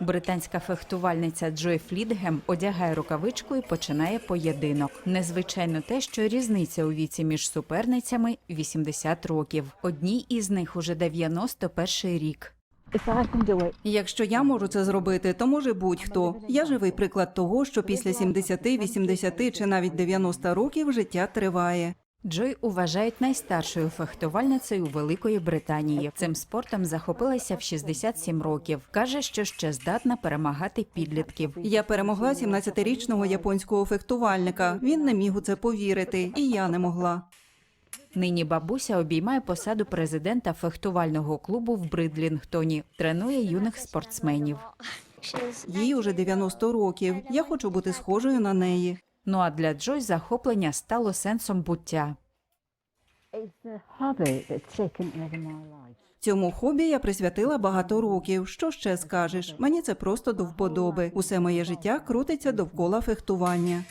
Британська фехтувальниця Джой Флідгем одягає рукавичку і починає поєдинок. Незвичайно те, що різниця у віці між суперницями 80 років. Одній із них уже 91 рік. Якщо я можу це зробити, то може будь-хто. Я живий приклад того, що після 70, 80 чи навіть 90 років життя триває. Джой уважають найстаршою фехтувальницею Великої Британії. Цим спортом захопилася в 67 років. каже, що ще здатна перемагати підлітків. Я перемогла 17-річного японського фехтувальника. Він не міг у це повірити, і я не могла. Нині бабуся обіймає посаду президента фехтувального клубу в Бридлінгтоні. Тренує юних спортсменів. Їй уже 90 років. Я хочу бути схожою на неї. Ну а для Джой захоплення стало сенсом буття. Цьому хобі я присвятила багато років. Що ще скажеш? Мені це просто до вподоби. Усе моє життя крутиться довкола фехтування.